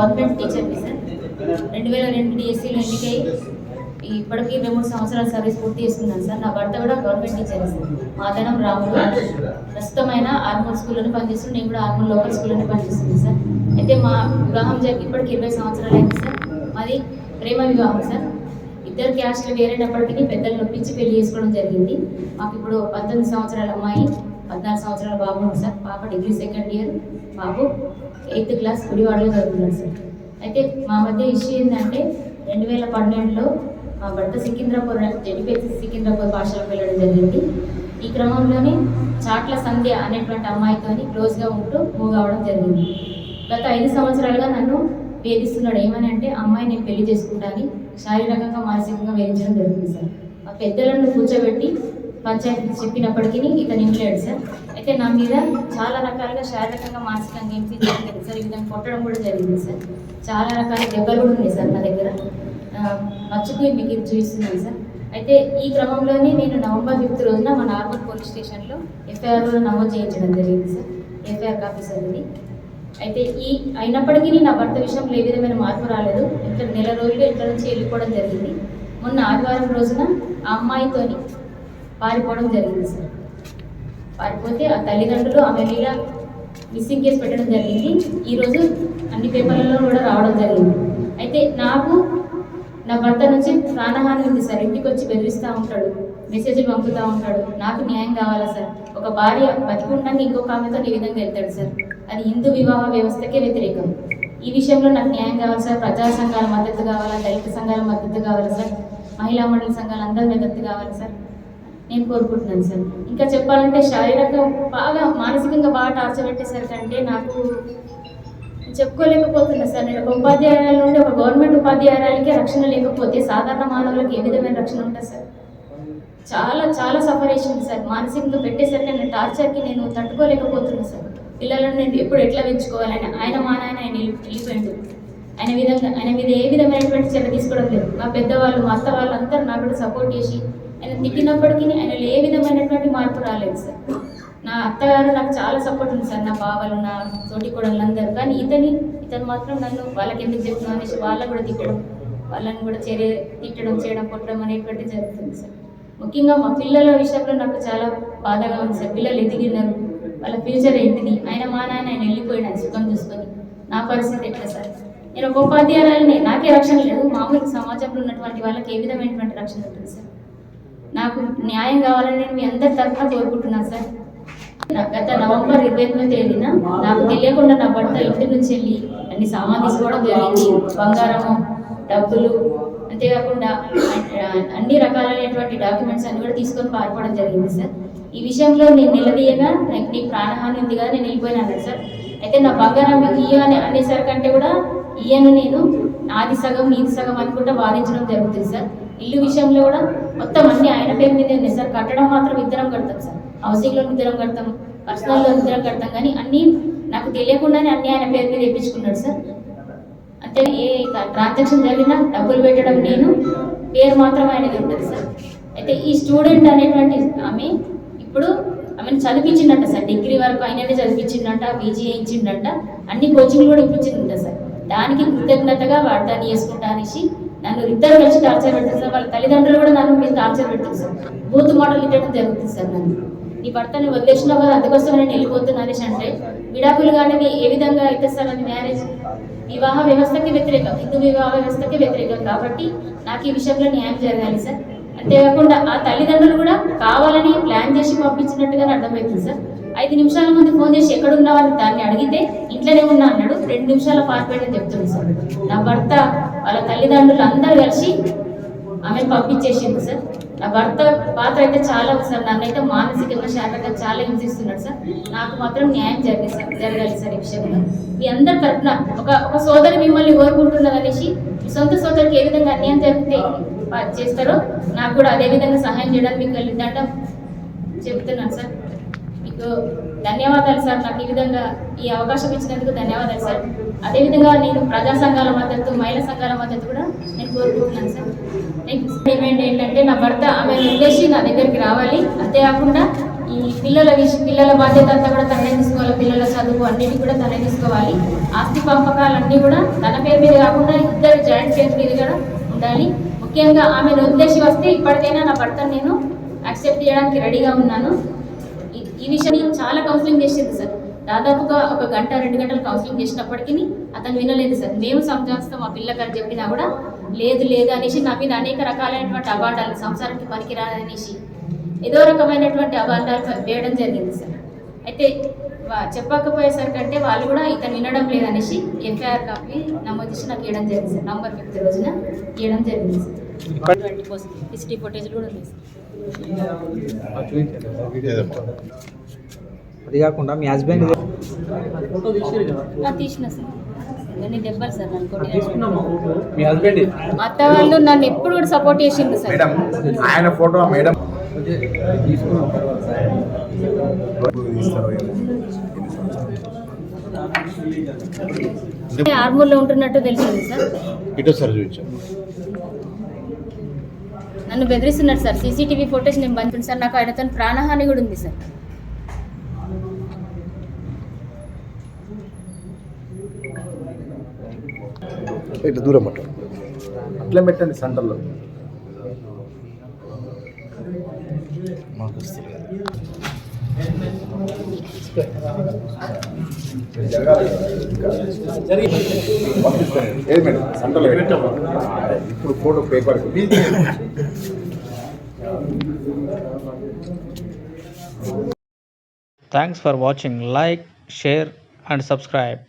Government టీచర్ని sir రెండు వేల రెండు డిఎస్సీలో ఎన్నికై ఇప్పటికీ మేము మూడు సంవత్సరాల సర్వీస్ పూర్తి చేసుకున్నాను సార్. నా భర్త కూడా గవర్నమెంట్ టీచర్ సార్. మాదనం రాముడు. ప్రస్తుతమైన ఆర్మూర్ స్కూల్లోనే పనిచేస్తున్నాను నేను కూడా ఆర్మూర్ లోకల్ స్కూల్లోనే పనిచేస్తున్నాను సార్. అయితే మా వివాహం జరిగి ఇప్పటికి ఇరవై సంవత్సరాలు అయింది సార్. మాది ప్రేమ వివాహం సార్. ఇద్దరు క్యాస్ట్లు వేరేటప్పటికీ పెద్దలు నొప్పించి పెళ్ళి చేసుకోవడం జరిగింది. మాకు ఇప్పుడు పంతొమ్మిది సంవత్సరాల అమ్మాయి. పద్నాలుగు సంవత్సరాల బాబు ఉంది సార్. పాప డిగ్రీ సెకండ్ ఇయర్ బాబు ఎయిత్ క్లాస్ గుడివాడలో చదువుతున్నాడు సార్. అయితే మా మధ్య ఇష్యూ ఏంటంటే రెండు వేల పన్నెండులో మా భర్త సికింద్రాపూర్ జడిపేసి సికింద్రాపూర్ భాషలో వెళ్ళడం జరిగింది. ఈ క్రమంలోనే చాట్ల సంధ్య అనేటువంటి అమ్మాయితోని క్లోజ్గా ఉంటూ మూవ్ అవడం జరిగింది. గత ఐదు సంవత్సరాలుగా నన్ను వేధిస్తున్నాడు. ఏమని అంటే అమ్మాయి నేను పెళ్ళి చేసుకుంటాను శారీరకంగా మానసికంగా వేధించడం జరుగుతుంది సార్. మా పెద్దలను కూర్చోబెట్టి పంచాయతీ చెప్పినప్పటికీ ఇతను ఇంట్లేడు సార్. అయితే నా మీద చాలా రకాలుగా శారీరకంగా మానసికంగా ఏం జరిగింది సార్. ఈ విధంగా కొట్టడం కూడా జరిగింది సార్. చాలా రకాల దెబ్బలు కూడా ఉన్నాయి సార్ నా దగ్గర. మర్చిపోయి మీకు ఇది చూపిస్తున్నాను సార్. అయితే ఈ క్రమంలోనే నేను నవంబర్ ఫిఫ్త్ రోజున మా నార్మల్ పోలీస్ స్టేషన్లో ఎఫ్ఐఆర్ నమోదు చేయించడం జరిగింది సార్. ఎఫ్ఐఆర్ కాపీ సార్ ఇది. అయితే ఈ అయినప్పటికీ నా భర్త విషయంలో ఏ విధమైన మార్పు రాలేదు. ఇక్కడ నెల రోజులు ఇంట్లో నుంచి వెళ్ళిపోవడం జరిగింది. మొన్న ఆదివారం రోజున ఆ అమ్మాయితోని పారిపోవడం జరిగింది సార్. పారిపోతే ఆ తల్లిదండ్రులు ఆమె మీద మిస్సింగ్ కేసు పెట్టడం జరిగింది. ఈరోజు అన్ని పేపర్లలో కూడా రావడం జరిగింది. అయితే నాకు నా భర్త నుంచి ప్రాణహాని ఉంది సార్. ఇంటికి వచ్చి బెదిరిస్తూ ఉంటాడు మెసేజ్లు పంపుతూ ఉంటాడు. నాకు న్యాయం కావాలా సార్? ఒక భార్య బతికుండగా ఇంకొక ఆమెతో ఈ విధంగా వెళ్తాడు సార్? అది హిందూ వివాహ వ్యవస్థకే వ్యతిరేకం. ఈ విషయంలో నాకు న్యాయం కావాలి సార్. ప్రజా సంఘాల మద్దతు కావాలా దళిత సంఘాల మద్దతు కావాలా సార్. మహిళా మండలి సంఘాలు అందరి మద్దతు కావాలి సార్. నేను కోరుకుంటున్నాను సార్. ఇంకా చెప్పాలంటే శారీరక బాగా మానసికంగా బాగా టార్చర్ పెట్టేసరికి అంటే నాకు చెప్పుకోలేకపోతున్నా సార్. నేను ఒక ఉపాధ్యాయుల నుండి ఒక గవర్నమెంట్ ఉపాధ్యాయురాలకే రక్షణ లేకపోతే సాధారణ మానవులకు ఏ విధమైన రక్షణ ఉంటుంది సార్. చాలా చాలా సఫర్ చేసింది సార్. మానసికంగా పెట్టేసరికి నేను టార్చర్కి నేను తట్టుకోలేకపోతున్నా సార్. పిల్లలను నేను ఎప్పుడు ఎట్లా పెంచుకోవాలని ఆయన మా నాయన ఆయన వెళ్ళి- వెళ్ళిపోయిండు. ఆయన విధంగా ఆయన మీద ఏ విధమైనటువంటి చర్య తీసుకోవడం లేదు. మా పెద్దవాళ్ళు మా అత్త వాళ్ళందరూ నాకు కూడా సపోర్ట్ చేసి ఆయన తిట్టినప్పటికీ ఆయన ఏ విధమైనటువంటి మార్పు రాలేదు సార్. నా అత్తగారు నాకు చాలా సపోర్ట్ ఉంది సార్. నా బావలు నా తోటి కోడళ్ళు అందరూ కానీ ఇతని ఇతను మాత్రం నన్ను వాళ్ళకి ఎందుకు చెప్తున్నావు అనేసి వాళ్ళని కూడా తిట్టడం వాళ్ళని కూడా చర్య తిట్టడం చేయడం కొట్టడం అనేటువంటి జరుగుతుంది సార్. ముఖ్యంగా మా పిల్లల విషయంలో నాకు చాలా బాధగా ఉంది సార్. పిల్లలు ఎదిగినారు. వాళ్ళ ఫ్యూచర్ ఏంటిది? ఆయన మా నాన్న ఆయన వెళ్ళిపోయిన సుఖం చూసుకొని. నా పరిస్థితి ఎట్లా సార్? నేను ఒక ఉపాధ్యాయులని నాకే రక్షణ లేదు. మామూలు సమాజంలో ఉన్నటువంటి వాళ్ళకి ఏ విధమైనటువంటి రక్షణ ఉంటుంది సార్? నాకు న్యాయం కావాలని నేను మీ అందరి తరఫున కోరుకుంటున్నాను సార్. నా గత నవంబర్ ఇరవై ఎనిమిదో తేదీన నాకు తెలియకుండా నా భర్త ఇంటి నుంచి వెళ్ళి అన్ని సామాన్ తీసుకోవడం జరిగింది. బంగారము డబ్బులు అంతేకాకుండా అన్ని రకాలైనటువంటి డాక్యుమెంట్స్ అన్ని కూడా తీసుకొని పారిపోవడం జరిగింది సార్. ఈ విషయంలో నేను నిలదీయగా నాకు నీ ప్రాణహాని ఉంది కదా నేను వెళ్ళిపోయినాను సార్. అయితే నా బంగారం ఇయ్య అని అనేసరికంటే కూడా ఇయ్యను నేను. నాది సగం నీది సగం అనుకుంటా వాదించడం జరుగుతుంది సార్. ఇల్లు విషయంలో కూడా మొత్తం అన్ని ఆయన పేరు మీద ఉన్నాయి సార్. కట్టడం మాత్రం ఇద్దరం కడతాం సార్. హౌసింగ్ లోన్ ఇద్దరం కడతాం పర్సనల్ లోన్ ఇద్దరం కడతాం. కానీ అన్నీ నాకు తెలియకుండానే అన్ని ఆయన పేరు మీద ఇప్పించుకున్నాడు సార్. అంటే ఏ ట్రాన్సాక్షన్ జరిగినా డబ్బులు పెట్టడం నేను పేరు మాత్రం ఆయనది ఉంటుంది సార్. అయితే ఈ స్టూడెంట్ అనేటువంటి ఆమె ఇప్పుడు ఆమెను చదివించిందంట సార్? డిగ్రీ వరకు ఆయననే చదివించిందంట పీజీ చేయించిందంట అన్ని కోచింగ్లు కూడా ఇప్పించిందంట సార్. దానికి కృతజ్ఞతగా వాడు చేసుకుంటా అనేసి నన్ను ఇద్దరు కలిసి టార్చర్ పెడతారు సార్. వాళ్ళ తల్లిదండ్రులు కూడా నన్ను మీరు టార్చర్ పెడతారు సార్. బూత్ మోడల్ ఇవ్వడం జరుగుతుంది సార్ నన్ను. నీ భర్తని వదిలేసినావు కదా అందుకోసం నేను వెళ్ళిపోతున్నా అనేసి అంటే విడాకులు కానీ ఏ విధంగా అయితే సార్ అది మ్యారేజ్ వివాహ వ్యవస్థకి వ్యతిరేకం హిందూ వివాహ వ్యవస్థకి వ్యతిరేకం కాబట్టి నాకు ఈ విషయంలో న్యాయం జరగాలి సార్. అంతేకాకుండా ఆ తల్లిదండ్రులు కావాలని ప్లాన్ చేసి పంపించినట్టుగానే అర్థమవుతుంది సార్. ఐదు నిమిషాల ముందు ఫోన్ చేసి ఎక్కడ ఉన్నావని దాన్ని అడిగితే ఇంట్లోనే ఉన్నా అన్నాడు. రెండు నిమిషాల పారిపోయడం చెప్తుంది సార్. నా భర్త వాళ్ళ తల్లిదండ్రులు అందరూ కలిసి ఆమె పంపించేసింది సార్. నా భర్త పాత్ర అయితే చాలా ఉంది సార్. నన్ను అయితే మానసికంగా శారీరకంగా చాలా హింసిస్తున్నాడు సార్. నాకు మాత్రం న్యాయం జరిగింది సార్ జరగాలి సార్ ఈ విషయంలో. మీ అందరి తరఫున ఒక ఒక సోదరి మిమ్మల్ని కోరుకుంటున్నదనేసి సొంత సోదరికి ఏ విధంగా అన్యాయం జరిగితే చేస్తారో నాకు కూడా అదే విధంగా సహాయం చేయడానికి మీకు వెళ్ళిందంట. చెప్తున్నాను సార్. మీకు ధన్యవాదాలు సార్. నాకు ఈ విధంగా ఈ అవకాశం ఇచ్చినందుకు ధన్యవాదాలు సార్. అదేవిధంగా నేను ప్రజా సంఘాల మద్దతు మహిళా సంఘాల మద్దతు కూడా నేను కోరుకుంటున్నాను సార్. నెక్స్ట్ డిమాండ్ ఏంటంటే నా భర్త ఆమె ఉద్దేశి నా దగ్గరికి రావాలి. అంతేకాకుండా ఈ పిల్లల విష పిల్లల బాధ్యత అంతా కూడా తనే తీసుకోవాలి. పిల్లల చదువు అన్నిటి కూడా తనే తీసుకోవాలి. ఆస్తి పంపకాలన్నీ కూడా తన పేరు మీద కాకుండా ఇద్దరు జాయింట్ పేరు మీద కూడా ఉండాలి. ముఖ్యంగా ఆమెను ఉద్దేశి వస్తే ఇప్పటికైనా నా భర్తను నేను యాక్సెప్ట్ చేయడానికి రెడీగా ఉన్నాను. ఈ- ఈ విషయాన్ని చాలా కౌన్సిలింగ్ చేసింది సార్. దాదాపుగా ఒక గంట రెండు గంటలు కౌన్సిలింగ్ చేసినప్పటికీ అతను వినలేదు సార్. మేము సంజాస్తాం మా పిల్లగారు చెప్పినా కూడా లేదు లేదు అనేసి నా మీద అనేక రకాలైనటువంటి అవార్డాలు సంసారానికి పనికిరాదనేసి ఏదో రకమైనటువంటి అవార్డాలు వేయడం జరిగింది సార్. అయితే వా- చెప్పకపోయేసరికి అంటే వాళ్ళు కూడా ఇతను వినడం లేదనేసి ఎఫ్ఐఆర్ కాపీ నమోదు చేసి నాకు ఇవ్వడం జరిగింది సార్. నవంబర్ ఫిఫ్త్ రోజున ఇవ్వడం జరిగింది సార్. హిస్టరీ ఫుటేజ్ కూడా ఉంది అది కాకుండా మీ హస్బెండ్ తీసిన సార్. అత్త వాళ్ళు నన్ను ఎప్పుడు కూడా సపోర్ట్ చేసింది సార్. మేడం ఆయన ఫోటో మేడం. ఆర్మూర్లో ఉంటున్నట్టు తెలిసింది సార్. ఇటు సార్ చూపించాం నన్ను బెదిరిస్తున్నాడు సార్. సీసీటీవీ ఫోటోస్ నేను బంధుంది సార్. నాకు ఆయనతో ప్రాణహాని కూడా ఉంది సార్. ఇట్లా దూరం అట్లే పెట్టండి సెంటర్లో. మాకు ఏది ఇప్పుడు photo paper thanks for watching like share and subscribe